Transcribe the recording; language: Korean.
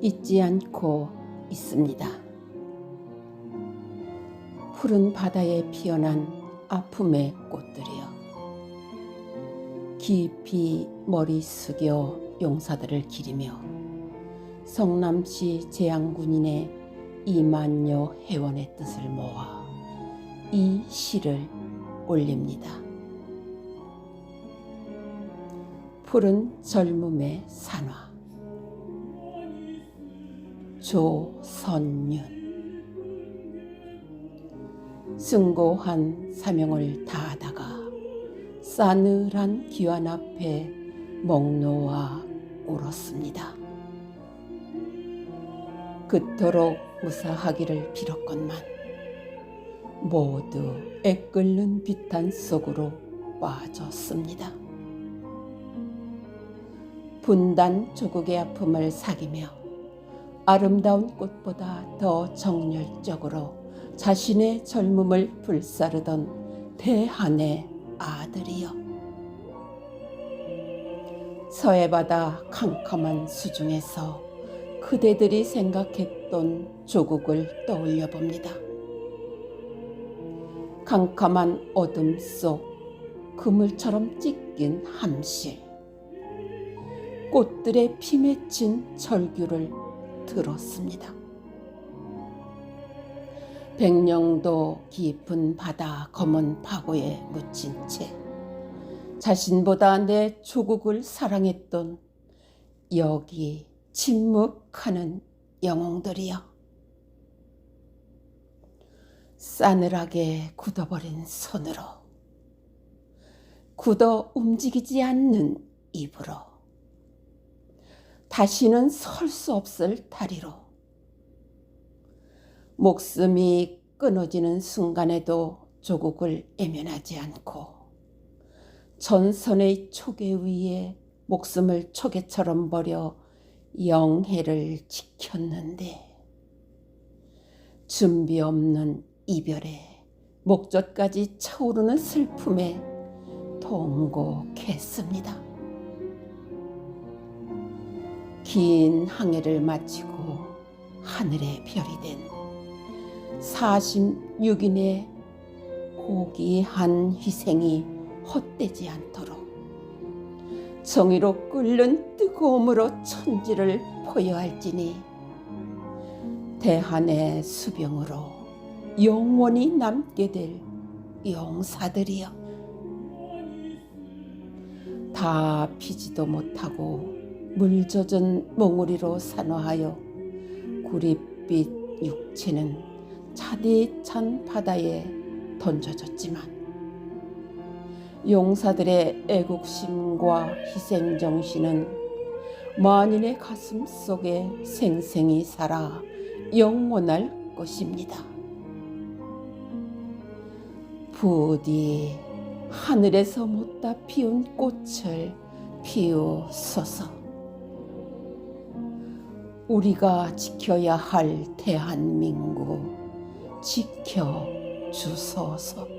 잊지 않고 있습니다. 푸른 바다에 피어난 아픔의 꽃들이여 깊이 머리 숙여 용사들을 기리며 성남시 재향군인의 이만여 회원의 뜻을 모아 이 시를 올립니다. 푸른 젊음의 산화 조선윤 승고한 사명을 다하다가 싸늘한 기환 앞에 목 놓아 울었습니다. 그토록 무사하기를 빌었건만 모두 애끓는 비탄 속으로 빠졌습니다. 분단 조국의 아픔을 사기며 아름다운 꽃보다 더 정열적으로 자신의 젊음을 불사르던 대한의 아들이여. 서해바다 캄캄한 수중에서 그대들이 생각했던 조국을 떠올려 봅니다. 캄캄한 어둠 속 그물처럼 찢긴 함실. 꽃들의 피 맺힌 절규를 들었습니다. 백령도 깊은 바다 검은 파고에 묻힌 채 자신보다 내 조국을 사랑했던 여기 침묵하는 영웅들이여 싸늘하게 굳어버린 손으로 굳어 움직이지 않는 입으로 다시는 설 수 없을 다리로 목숨이 끊어지는 순간에도 조국을 애면하지 않고 전선의 초계 위에 목숨을 초계처럼 버려 영해를 지켰는데 준비 없는 이별에 목젖까지 차오르는 슬픔에 통곡했습니다. 긴 항해를 마치고 하늘의 별이 된 46인의 고귀한 희생이 헛되지 않도록 정의로 끓는 뜨거움으로 천지를 포효할지니 대한의 수병으로 영원히 남게 될 용사들이여. 다 피지도 못하고 물 젖은 몽우리로 산화하여 구릿빛 육체는 차디찬 바다에 던져졌지만 용사들의 애국심과 희생정신은 만인의 가슴 속에 생생히 살아 영원할 것입니다. 부디 하늘에서 못다 피운 꽃을 피우소서. 우리가 지켜야 할 대한민국 지켜 주소서.